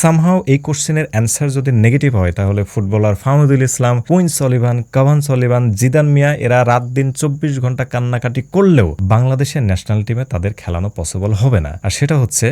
Somehow এই কোশ্চেনের answer যদি নেগেটিভ হয়, তাহলে footballer Fahmudul Islam, Quinn Sullivan, Cavan Sullivan, Zidan Miah, এরা রাত দিন চব্বিশ ঘণ্টা কান্নাকাটি করলেও বাংলাদেশের ন্যাশনাল টিমে তাদের খেলানো পসিবল হবে না। আর সেটা হচ্ছে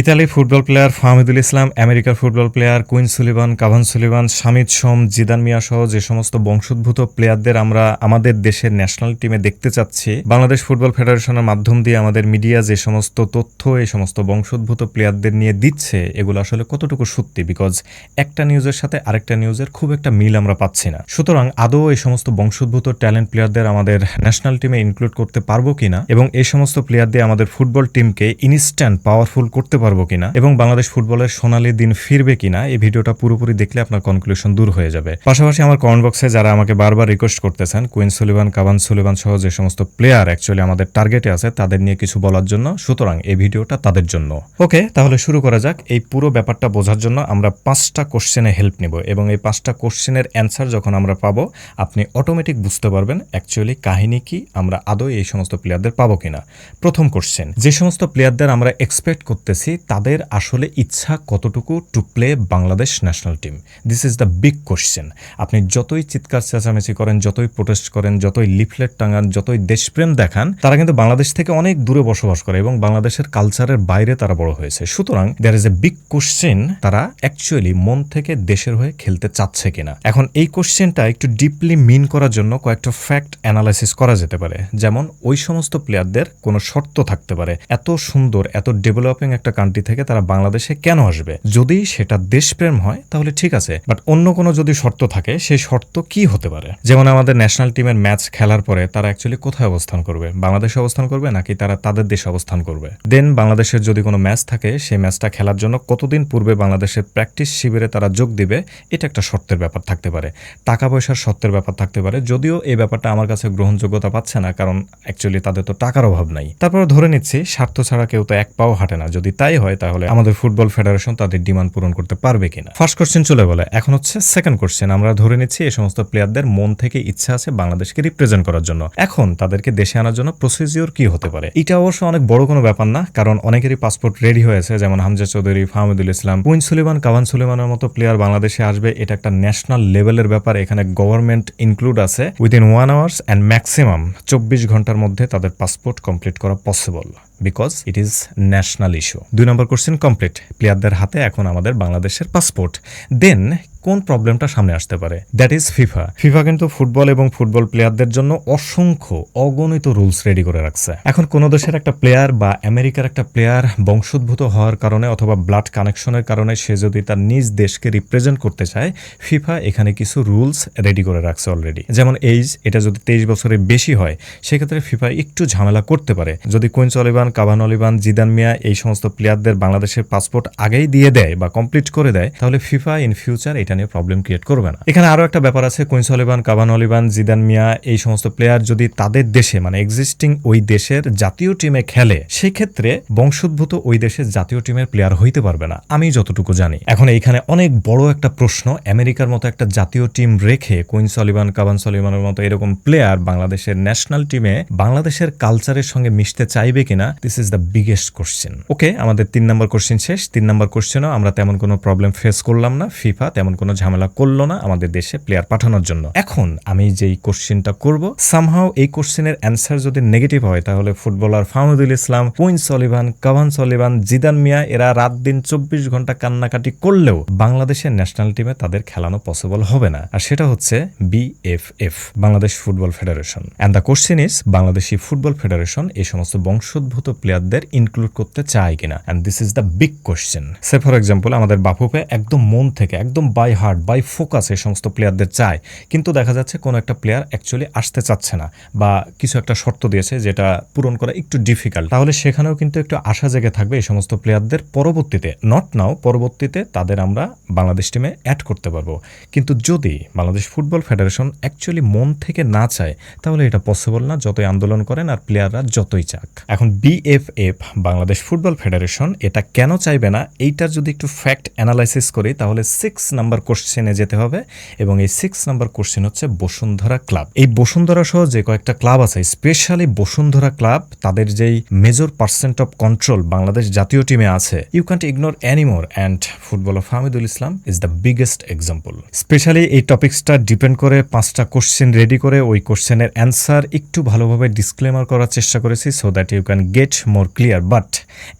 Italy football player Fahmidul Islam, আমেরিকার football player Quinn Sullivan, Cavan Sullivan, Shamit Shome, Zidan Miah সহ যে সমস্ত বংশোদ্ভূত প্লেয়ারদের আমরা আমাদের দেশের ন্যাশনাল টিমে দেখতে চাচ্ছি, বাংলাদেশ ফুটবল ফেডারেশনের মাধ্যম দিয়ে আমাদের মিডিয়া যে সমস্ত তথ্য, এই সমস্ত বংশোদ্ভূত প্লেয়ারদের নিয়ে দিচ্ছে, এগুলো আসলে কতটুকু সত্যি? বিকজ একটা নিউজের সাথে আরেকটা নিউজের খুব একটা মিল আমরা পাচ্ছি না। সুতরাং আদৌ এই সমস্ত বংশোদ্ভূত ট্যালেন্ট প্লেয়ারদের আমাদের ন্যাশনাল টিমে ইনক্লুড করতে পারব কিনা? এবং এই সমস্ত প্লেয়ার দিয়ে আমাদের ফুটবল টিমকে ইনস্ট্যান্ট পাওয়ারফুল করতে পারব কিনা এবং বাংলাদেশ ফুটবলের সোনালী দিন ফিরবে কিনা, এই ভিডিওটা পুরোপুরি দেখলে আপনার কনক্লুশন দূর হয়ে যাবে। পাশাপাশি আমার কমেন্ট বক্সে যারা আমাকে বারবার রিকোয়েস্ট করতেছেন কুইন সুলিভান কাবান সুলিভান সহ যে সমস্ত প্লেয়ার অ্যাকচুয়ালি আমাদের টার্গেটে আছে, তাদের নিয়ে কিছু বলার জন্য, সুতরাং এই ভিডিওটা তাদের জন্য। ওকে তাহলে শুরু করা যাক। এই পুরো ব্যাপারটা বোঝার জন্য আমরা পাঁচটা কোশ্চেনে হেল্প নিব এবং এই পাঁচটা কোশ্চেনের অ্যান্সার যখন আমরা পাবো, আপনি অটোমেটিক বুঝতে পারবেন অ্যাকচুয়ালি কাহিনী কি, আমরা আদৌ এই সমস্ত প্লেয়ারদের পাবো কিনা। প্রথম কোশ্চেন যে সমস্ত প্লেয়ারদের আমরা এক্সপেক্ট করতেছি তাদের আসলে ইচ্ছা কতটুকু to play Bangladesh national team this is the big question আপনি যতই চিৎকার চেঁচামেচি করেন, যতই প্রোটেস্ট করেন, যতই লিফলেট টাঙান, যতই দেশপ্রেম দেখান, তারা কিন্তু বাংলাদেশ থেকে অনেক দূরে বসবাস করে এবং বাংলাদেশের কালচারের বাইরে তারা বড় হয়েছে। সুতরাং there is a big question তারা অ্যাকচুয়ালি মন থেকে দেশের হয়ে খেলতে চাচ্ছে কিনা। এখন এই কোশ্চেনটা একটু ডিপলি মিন করার জন্য কয়েকটা ফ্যাক্ট অ্যানালাইসিস করা যেতে পারে। যেমন, ওই সমস্ত প্লেয়ারদের কোনো শর্ত থাকতে পারে। এত সুন্দর, এত ডেভেলপিং একটা কান্ট্রি থেকে তারা বাংলাদেশে কেন আসবে? যদি সেটা দেশপ্রেম হয়, তাহলে ঠিক আছে। বাট অন্য কোনো যদি শর্ত থাকে, সেই শর্ত কি হতে পারে? যেমন আমাদের ন্যাশনাল টিমের ম্যাচ খেলার পরে তারা অ্যাকচুয়ালি কোথায় অবস্থান করবে? বাংলাদেশে অবস্থান করবে, নাকি তারা তাদের দেশে অবস্থান করবে? দেন বাংলাদেশের যদি কোনো ম্যাচ থাকে, সেই ম্যাচটা খেলার জন্য কতদিন পূর্বে বাংলাদেশের প্র্যাকটিস শিবিরে তারা যোগ দিবে, এটা একটা শর্তের ব্যাপার থাকতে পারে। টাকা পয়সার শর্তের ব্যাপার থাকতে পারে। যদিও এই ব্যাপারটা আমার কাছে গ্রহণযোগ্যতা পাচ্ছে না, কারণ অ্যাকচুয়ালি তাদের তো টাকার অভাব নাই। তারপর ধরে নিচ্ছি, স্বার্থ ছাড়া কেউ তো এক পাও হাঁটে না। যদি তাই হয় তাহলে আমাদের ফুটবল ফেডারেশন তাদের ডিমান্ড পূরণ করতে পারবে কিনা? ফার্স্ট কোশ্চেন চলে বলে এখন হচ্ছে সেকেন্ড কোশ্চেন আমরা ধরে নিচ্ছি এই সমস্ত প্লেয়ারদের মন থেকে ইচ্ছা আছে বাংলাদেশকে রিপ্রেজেন্ট করার জন্য। এখন তাদেরকে দেশে আনার জন্য প্রসিজিওর কি হতে পারে? এটা অবশ্য অনেক বড় কোনো ব্যাপার না, কারণ অনেকেরই পাসপোর্ট রেডি হয়েছে, যেমন Hamza Chowdhury, Fahmudul Islam Quinn Sullivan, Cavan সুলিমানের মতো প্লেয়ার বাংলাদেশে আসবে। এটা একটা ন্যাশনাল লেভেলের ব্যাপার। এখানে গভর্নমেন্ট ইনক্লুড আছে within one hours and maximum চব্বিশ ঘণ্টার মধ্যে তাদের পাসপোর্ট কমপ্লিট করা possible because it is national issue দুই নম্বর কোশ্চেন কমপ্লিট প্লেয়ারদের হাতে এখন আমাদের বাংলাদেশের পাসপোর্ট দেন কোন প্রবলেমটা সামনে আসতে পারে? দ্যাট ইজ ফিফা ফিফা কিন্তু ফুটবল এবং ফুটবল প্লেয়ারদের জন্য অসংখ্য অগণিত রুলস রেডি করে রাখছে। এখন কোন দেশের একটা প্লেয়ার বা আমেরিকার একটা প্লেয়ার বংশোদ্ভূত হওয়ার কারণে অথবা ব্লাড কানেকশনের কারণে সে যদি তার নিজ দেশকে রিপ্রেজেন্ট করতে চায় ফিফা এখানে কিছু রুলস রেডি করে রাখছে অলরেডি যেমন এইজ এটা যদি তেইশ বছরের বেশি হয়, সেক্ষেত্রে ফিফা একটু ঝামেলা করতে পারে। যদি কুইন্স অলিবান কাবান অলিবান জিদান মিয়া এই সমস্ত প্লেয়ারদের বাংলাদেশের পাসপোর্ট আগেই দিয়ে দেয় বা কমপ্লিট করে দেয়, তাহলে ফিফা ইন ফিউচার এটা নিয়ে প্রবলেম ক্রিয়েট করবে না। এখানে আরও একটা ব্যাপার আছে কুইন্স অলিবান কাবান অলিবান জিদান মিয়া, এই সমস্ত প্লেয়ার যদি তাদের দেশে মানে এক্সিস্টিং ওই দেশের জাতীয় টিমে খেলে, সেক্ষেত্রে বংশোদ্ভূত ওই দেশের জাতীয় টিমের প্লেয়ার হইতে পারবে না। আমি যতটুকু জানি। এখন এইখানে অনেক বড় একটা প্রশ্ন, আমেরিকার মতো একটা জাতীয় টিম রেখে কুইন সলিবান কাবান সলিবানের মতো এরকম প্লেয়ার বাংলাদেশের ন্যাশনাল টিমে বাংলাদেশের কালচারের সঙ্গে মিশতে চাইবে কিনা this is the biggest question okay আমাদের তিন নম্বর কোশ্চেন শেষ। তিন নম্বর কোশ্চেনও আমরা তেমন কোনো প্রবলেম ফেস করলাম না। ফিফা তেমন কোনো ঝামেলা করল না আমাদের দেশে প্লেয়ার পাঠানোর জন্য। এখন আমি যেই কোশ্চেনটা করব সামহাও এই কোশ্চেনের অ্যান্সার যদি নেগেটিভ হয়, তাহলে footballer Fahmudul Islam Quinn Sullivan Cavan Sullivan Zidan Miah এরা রাত দিন চব্বিশ ঘণ্টা কান্নাকাটি করলেও বাংলাদেশের ন্যাশনাল টিমে তাদের খেলানো পসিবল হবে না। আর সেটা হচ্ছে BFF Bangladesh football federation and the question is Bangladeshi football federation এই সমস্ত বংশোদ্ভূত প্লেয়ারদের ইনক্লুড করতে চায় কিনা? And this is the big question say for example আমাদের বাফুপে একদম মন থেকে, একদম বাই হার্ট বাই ফোকাস এই সমস্ত প্লেয়ারদের চায়। কিন্তু দেখা যাচ্ছে কোনো একটা প্লেয়ার অ্যাকচুয়ালি আসতে চাচ্ছে না বা কিছু একটা শর্ত দিয়েছে যেটা পূরণ করা একটু ডিফিকাল্ট তাহলে সেখানেও কিন্তু একটু আশা জেগে থাকবে এই সমস্ত প্লেয়ারদের পরবর্তীতে। নট নাও পরবর্তীতে তাদের আমরা বাংলাদেশ টিমে অ্যাড করতে পারব। কিন্তু যদি বাংলাদেশ ফুটবল ফেডারেশন অ্যাকচুয়ালি মন থেকে না চায়, তাহলে এটা পসিবল না যতই আন্দোলন করেন আর প্লেয়াররা যতই চাক। এখন বিএফএফ বাংলাদেশ ফুটবল ফেডারেশন এটা কেন চাইবে না? এইটার যদি একটু ফ্যাক্ট অ্যানালাইসিস করি, তাহলে সিক্স নাম্বার নাম্বার কোশ্চেনে যেতে হবে এবং এই সিক্স নাম্বার কোশ্চেন হচ্ছে বসুন্ধরা ক্লাব। এই বসুন্ধরা সহ যে কয়েকটা ক্লাব আছে স্পেশালি বসুন্ধরা ক্লাব, তাদের যেই major percent of control Bangladesh জাতীয় টিমে আছে you can't ignore anymore and football of Hamidul Islam is the biggest example specially এই টপিক্সটা ডিপেন্ড করে পাঁচটা কোশ্চেন রেডি করে ওই কোশ্চেনের অ্যান্সার একটু ভালোভাবে ডিসক্লেমার করার চেষ্টা করেছি so that you can get more clear but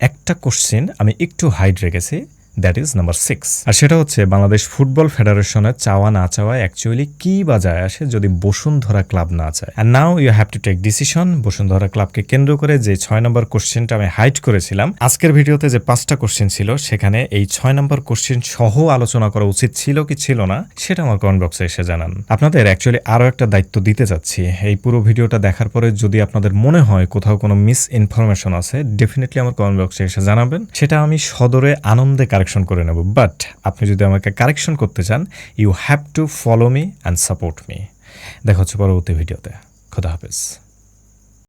একটা কোশ্চেন আমি একটু হাইড রেখেছি দ্যাট ইজ নাম্বার সিক্স আর সেটা হচ্ছে বাংলাদেশ ফুটবল ফেডারেশনের চাওয়া না চাওয়া অ্যাকচুয়ালি কি বাজায় আসে যদি বসুন্ধরা ক্লাব না চায়? আর now you have to take decision Bashundhara ক্লাবকে কেন্দ্র করে যে ছয় নম্বর কোশ্চেনটা আমি হাইড করেছিলাম, আজকের ভিডিওতে যে পাঁচটা কোশ্চেন ছিল, সেখানে এই ছয় নম্বর কোশ্চেন সহ আলোচনা করা উচিত ছিল কি ছিল না, সেটা আমার কমেন্ট বক্সে এসে জানান। আপনাদের অ্যাকচুয়ালি আরও একটা দায়িত্ব দিতে চাচ্ছি। এই পুরো ভিডিওটা দেখার পরে যদি আপনাদের মনে হয় কোথাও কোনো মিস ইনফরমেশন আছে ডেফিনেটলি আমার কমেন্ট বক্সে এসে জানাবেন। সেটা আমি সদরে আনন্দে কারেকশন করে নেব। বাট আপনি যদি আমাকে কারেকশন করতে চান you have to follow me and support me দেখা হচ্ছে পরবর্তী ভিডিওতে। খোদা হাফেজ।